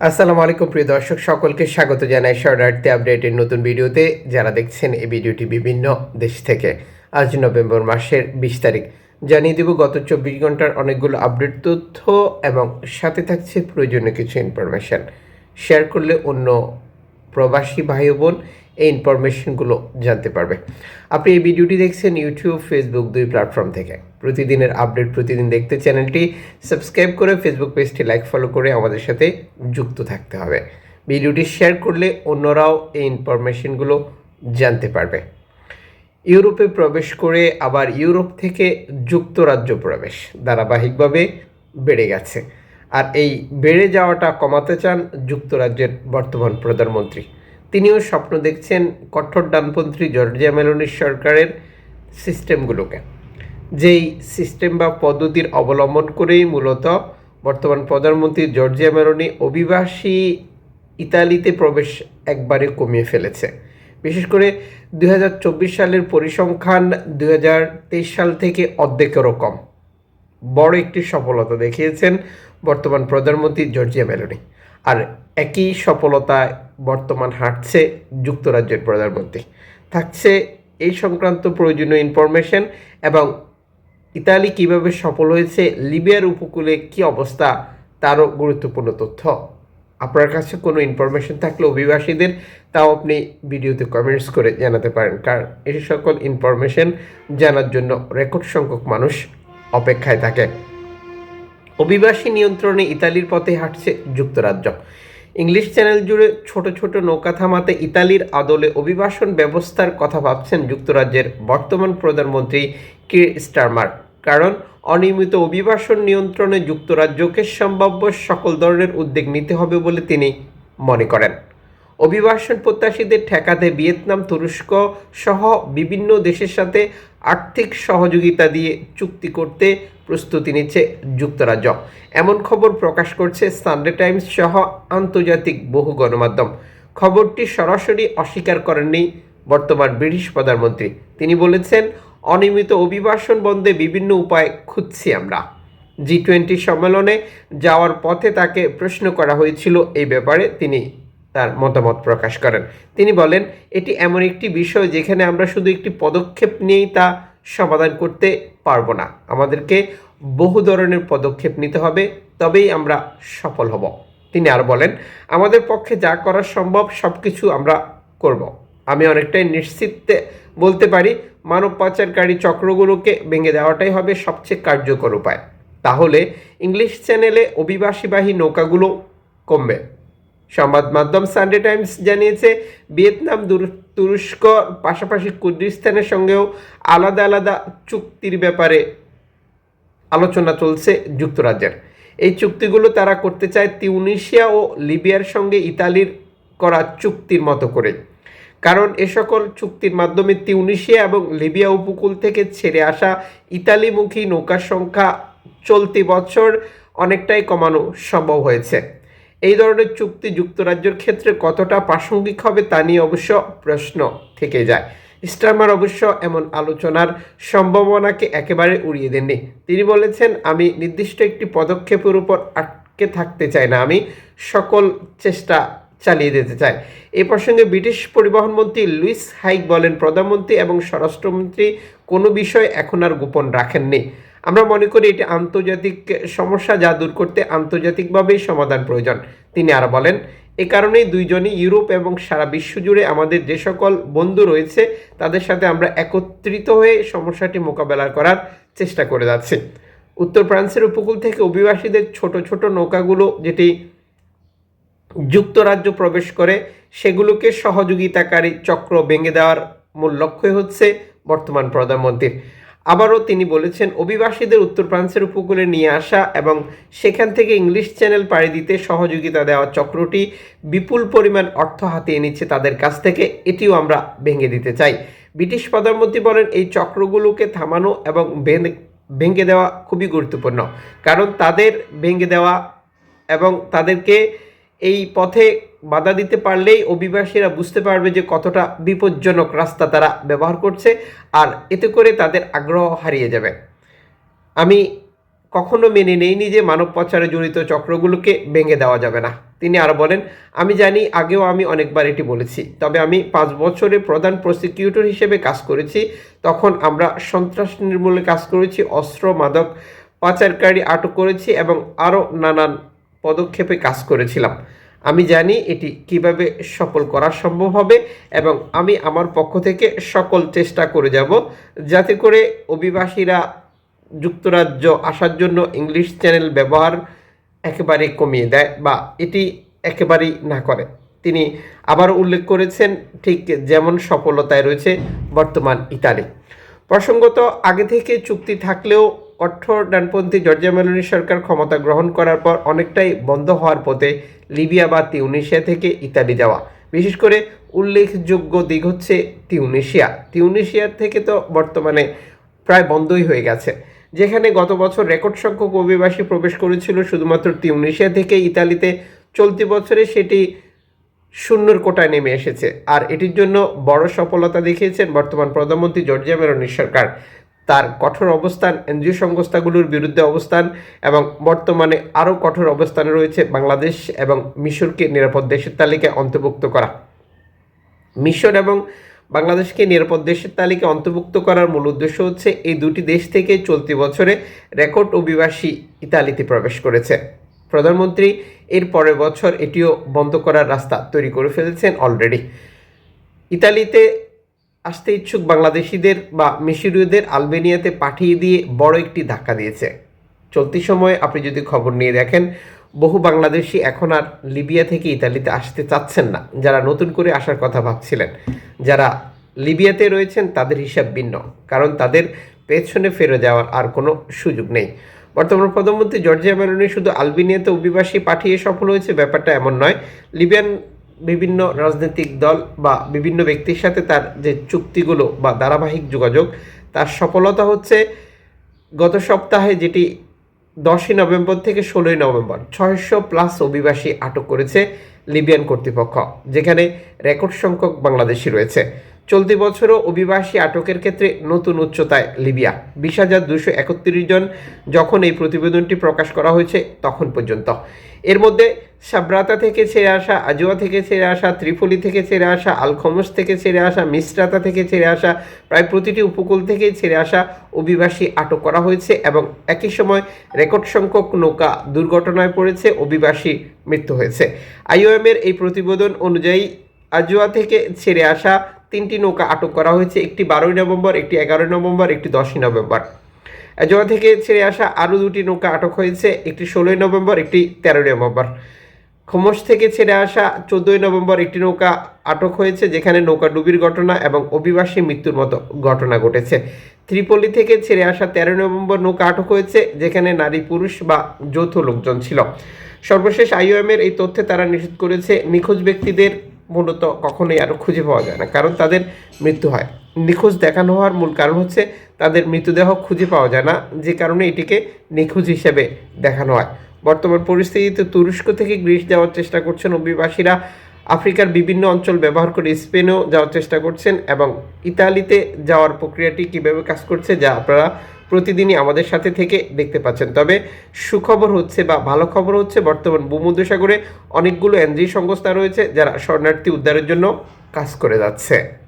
আসসালামু আলাইকুম, প্রিয় দর্শক, সকলকে স্বাগত জানাই শর্টার্থে আপডেটের নতুন ভিডিওতে। যারা দেখছেন এই ভিডিওটি বিভিন্ন দেশ থেকে। আজ নভেম্বর মাসের বিশ তারিখ। জানিয়ে দেব, গত চব্বিশ ঘণ্টার অনেকগুলো আপডেট তথ্য এবং সাথে থাকছে প্রয়োজনীয় কিছু ইনফরমেশন শেয়ার করলে অন্য প্রবাসী ভাই বোন এই ইনফরমেশনগুলো জানতে পারবে। আপনি এই ভিডিওটি দেখছেন ইউটিউব ফেসবুক দুই প্ল্যাটফর্ম থেকে। প্রতিদিনের আপডেট প্রতিদিন দেখতে চ্যানেলটি সাবস্ক্রাইব করে ফেসবুক পেজটি লাইক ফলো করে আমাদের সাথে যুক্ত থাকতে হবে। ভিডিওটি শেয়ার করলে অন্যরাও এই ইনফরমেশনগুলো জানতে পারবে। ইউরোপে প্রবেশ করে আবার ইউরোপ থেকে যুক্তরাজ্য প্রবেশ ধারাবাহিকভাবে বেড়ে গেছে। আর এই বেড়ে যাওয়াটা কমাতে চান যুক্তরাজ্যের বর্তমান প্রধানমন্ত্রী। তিনিও স্বপ্ন দেখছেন কঠোর ডানপন্থী জর্জিয়া মেলোনির সরকারের সিস্টেমগুলোকে যেই সিস্টেম বা পদ্ধতির অবলম্বন করেই মূলত বর্তমান প্রধানমন্ত্রী জর্জিয়া মেলোনি অভিবাসী ইতালিতে প্রবেশ একবারে কমিয়ে ফেলেছে। বিশেষ করে দু হাজার চব্বিশ সালের পরিসংখ্যান দু হাজার তেইশ সাল থেকে অর্ধেকেরও কম। বড় একটি সফলতা দেখিয়েছেন বর্তমান প্রধানমন্ত্রী জর্জিয়া মেলোনি আর একই সফলতায় বর্তমান হাঁটছে যুক্তরাজ্যের প্রধানমন্ত্রী। থাকছে এই সংক্রান্ত প্রয়োজনীয় ইনফরমেশন এবং ইতালি কীভাবে সফল হয়েছে, লিবিয়ার উপকূলে কি অবস্থা, তারও গুরুত্বপূর্ণ তথ্য। আপনার কাছে কোনো ইনফরমেশন থাকলে অভিবাসীদের, তাও আপনি ভিডিওতে কমেন্টস করে জানাতে পারেন, কারণ এই সকল ইনফরমেশন জানার জন্য রেকর্ড সংখ্যক মানুষ অপেক্ষায় থাকে। অভিবাসী নিয়ন্ত্রণে ইতালির পথে হাঁটছে যুক্তরাজ্য। ইংলিশ চ্যানেল জুড়ে ছোট ছোট নৌকা থামাতে ইতালির আদলে অভিবাসন ব্যবস্থার কথা ভাবছেন যুক্তরাজ্যের বর্তমান প্রধানমন্ত্রী কির স্টারমার। কারণ অনিয়মিত অভিবাসন নিয়ন্ত্রণে যুক্তরাজ্যকে সম্ভাব্য সকল ধরনের উদ্যোগ নিতে হবে বলে তিনি মনে করেন। অভিবাসন প্রত্যাশীদের ঠেকাতে ভিয়েতনাম তুরস্ক সহ বিভিন্ন দেশের সাথে আর্থিক সহযোগিতা দিয়ে চুক্তি করতে প্রস্তুতি নিচ্ছে যুক্তরাজ্য। এমন খবর প্রকাশ করছে সানডে টাইমস সহ আন্তর্জাতিক বহু গণমাধ্যম। খবরটি সরাসরি অস্বীকার করেননি বর্তমান ব্রিটিশ প্রধানমন্ত্রী। তিনি বলেছেন অনিয়মিত অভিবাসন বন্ধে বিভিন্ন উপায় খুঁজছি আমরা। জি টোয়েন্টি সম্মেলনে যাওয়ার পথে তাকে প্রশ্ন করা হয়েছিল এই ব্যাপারে, তিনি তার মতামত প্রকাশ করেন। তিনি বলেন, এটি এমন একটি বিষয় যেখানে আমরা শুধু একটি পদক্ষেপ নিয়েই তা সমাধান করতে পারব না। আমাদেরকে বহু ধরনের পদক্ষেপ নিতে হবে, তবেই আমরা সফল হব। তিনি আর বলেন, আমাদের পক্ষে যা করা সম্ভব সব কিছু আমরা করব। আমি অনেকটাই নিশ্চিত বলতে পারি, মানব পাচারকারী চক্রগুলোকে ভেঙে দেওয়াটাই হবে সবচেয়ে কার্যকর উপায়। তাহলে ইংলিশ চ্যানেলে অভিবাসীবাহী নৌকাগুলো কমবে। সংবাদ মাধ্যম সানডে টাইমস জানিয়েছে, ভিয়েতনাম তুরস্ক পাশাপাশি কুর্দিস্তানের সঙ্গেও আলাদা আলাদা চুক্তির ব্যাপারে আলোচনা চলছে যুক্তরাজ্যের। এই চুক্তিগুলো তারা করতে চায় তিউনিশিয়া ও লিবিয়ার সঙ্গে ইতালির করা চুক্তির মতো করে। কারণ এ সকল চুক্তির মাধ্যমে তিউনিশিয়া এবং লিবিয়া উপকূল থেকে ছেড়ে আসা ইতালিমুখী নৌকার সংখ্যা চলতি বছর অনেকটাই কমানো সম্ভব হয়েছে। এই ধরনের চুক্তি যুক্তরাজ্যের ক্ষেত্রে কতটা প্রাসঙ্গিক হবে তা নিয়ে অবশ্য প্রশ্ন থেকে যায়। স্টারমার অবশ্য এমন আলোচনার সম্ভাবনাকে একেবারে উড়িয়ে দেননি। তিনি বলেছেন, আমি নির্দিষ্ট একটি পদক্ষেপের উপর আটকে থাকতে চাই না। আমি সকল চেষ্টা চালিয়ে যেতে চায়। এ প্রসঙ্গে ব্রিটিশ পরিবহন মন্ত্রী লুইস হাইক বলেন, প্রধানমন্ত্রী এবং স্বরাষ্ট্রমন্ত্রী কোনো বিষয় এখন আর গোপন রাখেননি। আমরা মনে করি এটি আন্তর্জাতিক সমস্যা যা দূর করতে আন্তর্জাতিকভাবেই সমাধান প্রয়োজন। তিনি আরও বলেন, এ কারণেই দুইজনই ইউরোপ এবং সারা বিশ্ব জুড়ে আমাদের যে সকল বন্ধু রয়েছে, তাদের সাথে আমরা একত্রিত হয়ে সমস্যাটি মোকাবেলা করার চেষ্টা করে যাচ্ছি। উত্তর ফ্রান্সের উপকূল থেকে অভিবাসীদের ছোট ছোট নৌকাগুলো, যেটি যুক্তরাজ্য প্রবেশ করে, সেগুলোকে সহযোগিতাকারী চক্র ভেঙে দেওয়ার মূল লক্ষ্যই হচ্ছে বর্তমান প্রধানমন্ত্রীর। আবারও তিনি বলেছেন, অভিবাসীদের উত্তর ফ্রান্সের উপকূলে নিয়ে আসা এবং সেখান থেকে ইংলিশ চ্যানেল পাড়ি দিতে সহযোগিতা দেওয়া চক্রটি বিপুল পরিমাণ অর্থ হাতিয়ে নিচ্ছে তাদের কাছ থেকে, এটিও আমরা ভেঙে দিতে চাই। ব্রিটিশ প্রধানমন্ত্রী বলেন, এই চক্রগুলোকে থামানো এবং ভেঙে দেওয়া খুবই গুরুত্বপূর্ণ, কারণ তাদের ভেঙে দেওয়া এবং তাদেরকে এই পথে বাধা দিতে পারলেই অভিবাসীরা বুঝতে পারবে যে কতটা বিপজ্জনক রাস্তা তারা ব্যবহার করছে আর এতে করে তাদের আগ্রহ হারিয়ে যাবে। আমি কখনো মেনে নেয়নি যে মানব পাচারে জড়িত চক্রগুলোকে ভেঙে দেওয়া যাবে না। তিনি আরও বলেন, আমি জানি, আগেও আমি অনেকবার এটি বলেছি, তবে আমি পাঁচ বছরে প্রধান প্রসিকিউটর হিসেবে কাজ করেছি। তখন আমরা সন্ত্রাস নির্মূলে কাজ করেছি, অস্ত্র মাদক পাচারকারী আটক করেছি এবং আরও নানান পদক্ষেপে কাজ করেছিলাম। আমি জানি এটি কীভাবে সফল করা সম্ভব হবে এবং আমি আমার পক্ষ থেকে সকল চেষ্টা করে যাব যাতে করে অভিবাসীরা যুক্তরাজ্য আসার জন্য ইংলিশ চ্যানেল ব্যবহার একেবারে কমিয়ে দেয় বা এটি একেবারেই না করে। তিনি আবার উল্লেখ করেছেন, ঠিক যেমন সফলতায় রয়েছে বর্তমান ইতালি। প্রসঙ্গত, আগে থেকে চুক্তি থাকলেও কঠোর ডানপন্থী জর্জিয়া মেলোনি সরকার ক্ষমতা গ্রহণ করার পর অনেকটাই বন্ধ হওয়ার পথে লিবিয়া বা তিউনিশিয়া থেকে ইতালি যাওয়া। বিশেষ করে উল্লেখযোগ্য দিক হচ্ছে তিউনিশিয়া তিউনিশিয়ার থেকে তো বর্তমানে প্রায় বন্ধই হয়ে গেছে, যেখানে গত বছর রেকর্ড সংখ্যক অভিবাসী প্রবেশ করেছিল শুধুমাত্র তিউনিশিয়া থেকে ইতালিতে। চলতি বছরে সেটি শূন্যর কোটায় নেমে এসেছে। আর এটির জন্য বড় সফলতা দেখিয়েছেন বর্তমান প্রধানমন্ত্রী জর্জিয়া মেরোনি সরকার। তার কঠোর অবস্থান, এনজিও সংস্থাগুলোর বিরুদ্ধে অবস্থান এবং বর্তমানে আরও কঠোর অবস্থানে রয়েছে বাংলাদেশ এবং মিশরকে নিরাপদ দেশের তালিকায় অন্তর্ভুক্ত করা। মিশর এবং বাংলাদেশকে নিরাপদ দেশের তালিকায় অন্তর্ভুক্ত করার মূল উদ্দেশ্য হচ্ছে এই দুটি দেশ থেকে চলতি বছরে রেকর্ড অভিবাসী ইতালিতে প্রবেশ করেছে। প্রধানমন্ত্রী এর পরের বছর এটিও বন্ধ করার রাস্তা তৈরি করে ফেলেছেন অলরেডি। ইতালিতে আসতে ইচ্ছুক বাংলাদেশিদের বা মিশরীয়দের আলবেনিয়াতে পাঠিয়ে দিয়ে বড় একটি ধাক্কা দিয়েছে। চলতি সময়ে আপনি যদি খবর নিয়ে দেখেন, বহু বাংলাদেশি এখন আর লিবিয়া থেকে ইতালিতে আসতে চাচ্ছেন না, যারা নতুন করে আসার কথা ভাবছিলেন। যারা লিবিয়াতে রয়েছেন, তাদের হিসাব ভিন্ন, কারণ তাদের পেছনে ফিরে যাওয়ার আর কোনো সুযোগ নেই। বর্তমান প্রধানমন্ত্রী জর্জিয়া মেলোনি শুধু আলবেনিয়াতে অভিবাসী পাঠিয়ে সফল হয়েছে, ব্যাপারটা এমন নয়। লিবিয়ান বিভিন্ন রাজনৈতিক দল বা বিভিন্ন ব্যক্তির সাথে তার যে চুক্তিগুলো বা ধারাবাহিক যোগাযোগ, তার সফলতা হচ্ছে গত সপ্তাহে যেটি দশই নভেম্বর থেকে ষোলোই নভেম্বর, ছয়শো প্লাস অভিবাসী আটক করেছে লিবিয়ান কর্তৃপক্ষ, যেখানে রেকর্ড সংখ্যক বাংলাদেশি রয়েছে। চলতি বছরও অভিবাসী আটকের ক্ষেত্রে নতুন উচ্চতায় লিবিয়া। বিশ হাজার দুশো একত্রিশ জন যখন এই প্রতিবেদনটি প্রকাশ করা হয়েছে তখন পর্যন্ত। এর মধ্যে সাব্রাতা থেকে ছেড়ে আসা, আজুয়া থেকে ছেড়ে আসা ত্রিফলি থেকে ছেড়ে আসা, আলখমস থেকে ছেড়ে আসা মিসরাতা থেকে ছেড়ে আসা, প্রায় প্রতিটি উপকূল থেকেই ছেড়ে আসা অভিবাসী আটক করা হয়েছে এবং একই সময় রেকর্ড সংখ্যক নৌকা দুর্ঘটনায় পড়েছে, অভিবাসী মৃত্যু হয়েছে। আইওএমের এই প্রতিবেদন অনুযায়ী আজুয়া থেকে ছেড়ে আসা তিনটি নৌকা আটক করা হয়েছে, একটি বারোই নভেম্বর, একটি এগারোই নভেম্বর, একটি দশই নভেম্বর। আজোয়া থেকে ছেড়ে আসা আরও দুটি নৌকা আটক হয়েছে, একটি ষোলোই নভেম্বর, একটি তেরোই নভেম্বর। খোমস থেকে ছেড়ে আসা চোদ্দোই নভেম্বর একটি নৌকা আটক হয়েছে, যেখানে নৌকা ডুবির ঘটনা এবং অভিবাসী মৃত্যুর মতো ঘটনা ঘটেছে। ত্রিপলি থেকে ছেড়ে আসা তেরোই নভেম্বর নৌকা আটক হয়েছে, যেখানে নারী, পুরুষ বা যৌথ লোকজন ছিল। সর্বশেষ আইওএমের এই তথ্যে তারা নিষেধ করেছে, নিখোঁজ ব্যক্তিদের মূলত কখনোই আরও খুঁজে পাওয়া যায় না। কারণ তাদের মৃত্যু হয়। নিখোঁজ দেখানো হওয়ার মূল কারণ হচ্ছে তাদের মৃতদেহ খুঁজে পাওয়া যায় না, যে কারণে এটিকে নিখোঁজ হিসেবে দেখানো হয়। বর্তমান পরিস্থিতিতে তুরস্ক থেকে গ্রিস যাওয়ার চেষ্টা করছেন অভিবাসীরা। আফ্রিকার বিভিন্ন অঞ্চল ব্যবহার করে স্পেনেও যাওয়ার চেষ্টা করছেন এবং ইতালিতে যাওয়ার প্রক্রিয়াটি কীভাবে কাজ করছে, যা আপনারা প্রতিদিনই আমাদের সাথে থেকে দেখতে পাচ্ছেন। তবে সুখবর হচ্ছে বা ভালো খবর হচ্ছে, বর্তমান ভূমধ্যসাগরে অনেকগুলো এনজি সংস্থা রয়েছে যারা শরণার্থী উদ্ধারের জন্য কাজ করে যাচ্ছে।